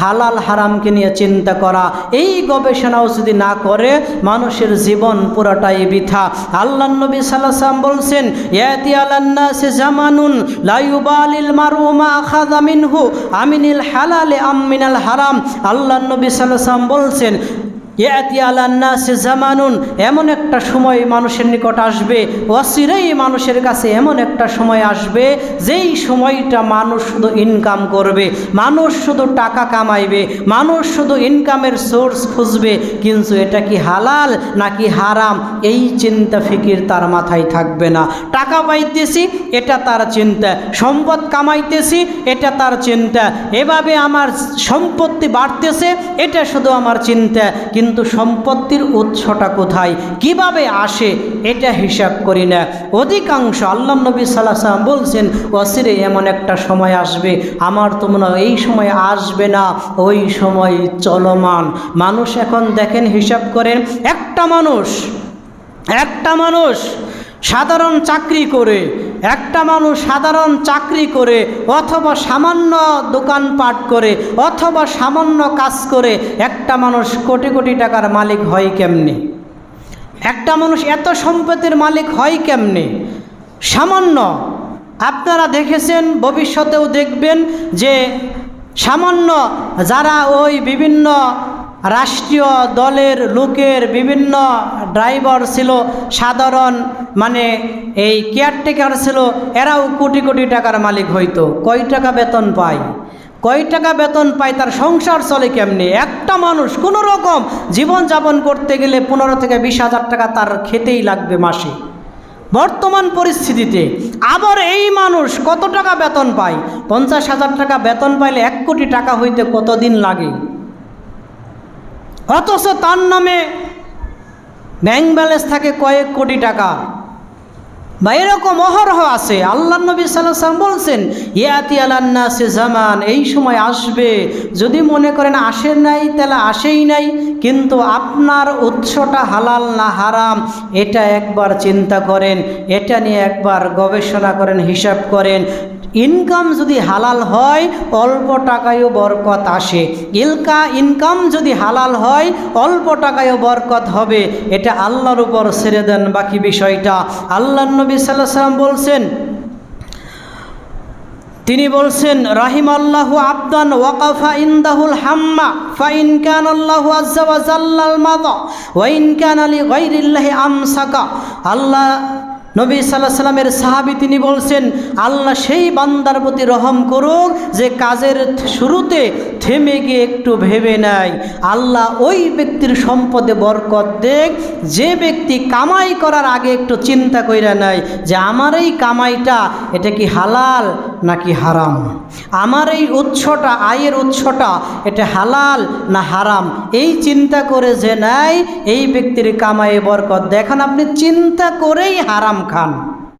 হালাল হারামকে নিয়ে চিন্তা করা, এই গবেষণাও যদি না করে, মানুষের জীবন পুরোটাই বৃথা। আল্লাহ নবী সাল্লাম বলছেন, ইয়াতি আলান্নাসে জামানুন লাইউবালিল মারুমা আখাযা মিনহু আমিনিল হালালে আমিনাল হারাম। আল্লাহ নবী সাল্লাম বলছেন ইয়াতি আলান্নাসে জামানুন, এমন একটা সময় মানুষের নিকট আসবে অচিরেই মানুষের কাছে এমন একটা সময় আসবে, যেই সময়টা মানুষ শুধু ইনকাম করবে, মানুষ শুধু টাকা কামাইবে, মানুষ শুধু ইনকামের সোর্স খুঁজবে, কিন্তু এটা কি হালাল নাকি হারাম, এই চিন্তা ফিকির তার মাথায় থাকবে না। টাকা পাইতেছি, এটা তার চিন্তা। সম্পদ কামাইতেছি, এটা তার চিন্তা। এভাবে আমার সম্পত্তি বাড়তেছে, এটা শুধু আমার চিন্তা। কিন্তু সম্পত্তির উৎসটা কোথায়? কীভাবে আসে? এটা হিসাব করি না। অধিকাংশ আল্লাহ নবী সাল্লাহ সাল্লাম বলছেন, অসিরে, এমন একটা সময় আসবে। আমার তো মনে এই সময় আসবে না। ওই সময় চলমান। মানুষ এখন দেখেন, হিসাব করেন, একটা মানুষ একটা মানুষ সাধারণ চাকরি করে একটা মানুষ সাধারণ চাকরি করে অথবা সামান্য দোকানপাট করে অথবা সামান্য কাজ করে, একটা মানুষ কোটি কোটি টাকার মালিক হয় কেমনে? একটা মানুষ এত সম্পত্তির মালিক হয় কেমনে? সামান্য। আপনারা দেখেছেন, ভবিষ্যতেও দেখবেন যে সামান্য যারা ওই বিভিন্ন রাষ্ট্রীয় দলের লোকের বিভিন্ন ড্রাইভার ছিল সাধারণ মানে এই কেয়ারটেকার ছিল, এরাও কোটি কোটি টাকার মালিক হইতো। কয় টাকা বেতন পায়? কয় টাকা বেতন পায়, তার সংসার চলে কেমনি? একটা মানুষ কোনো রকম জীবনযাপন করতে গেলে পনেরো থেকে বিশ হাজার টাকা তার খেতেই লাগবে মাসে। বর্তমান পরিস্থিতিতে আবার এই মানুষ কত টাকা বেতন পায়? পঞ্চাশ হাজার টাকা বেতন পাইলে এক কোটি টাকা হইতে কতদিন লাগে? অথচ তার নামে ব্যাংক ব্যালেন্স থাকে কয়েক কোটি টাকা। বা এরকম অহরহ আছে। আল্লাহ নবী সাল্লাম বলছেন, ইয়াতি আলান্না সে জামান, এই সময় আসবে। যদি মনে করেন আসে নাই, তাহলে আসেই নাই, কিন্তু আপনার উৎসটা হালাল না হারাম, এটা একবার চিন্তা করেন, এটা নিয়ে একবার গবেষণা করেন, হিসাব করেন। ইনকাম যদি হালাল হয়, অল্প টাকায়ও বরকত আসে। ইলকা ইনকাম যদি হালাল হয়, অল্প টাকায়ও বরকত হবে। এটা আল্লাহর উপর ছেড়ে দেন বাকি বিষয়টা। আল্লাহ নবী সাল্লাম বলছেন, তিনি বলছেন রাহিম আল্লাহু আবদান ওয়াকাফা ইন্দাহুল হাম্মা, ফাইন কান আল্লাহ আজ্জা ওয়া জাল্লাল মাদা ওয়াইন কান আলি গায়রিল্লাহি আমসাকা। আল্লাহ নবী সাল্লাহ সাল্লামের সাহাবি তিনি বলছেন, আল্লাহ সেই বান্দার প্রতি রহম করুক যে কাজের শুরুতে থেমে গিয়ে একটু ভেবে নেয়। আল্লাহ ওই ব্যক্তির সম্পদে বরকত দেখ যে ব্যক্তি কামাই করার আগে একটু চিন্তা কইরা নেয় যে আমার এই কামাইটা এটা কি হালাল নাকি হারাম? আমার এই উৎসটা, আয়ের উৎসটা এটা হালাল না হারাম? এই চিন্তা করে যে নেয়, এই ব্যক্তির কামাই বরকত দেখেন আপনি চিন্তা করেই হারাম খান।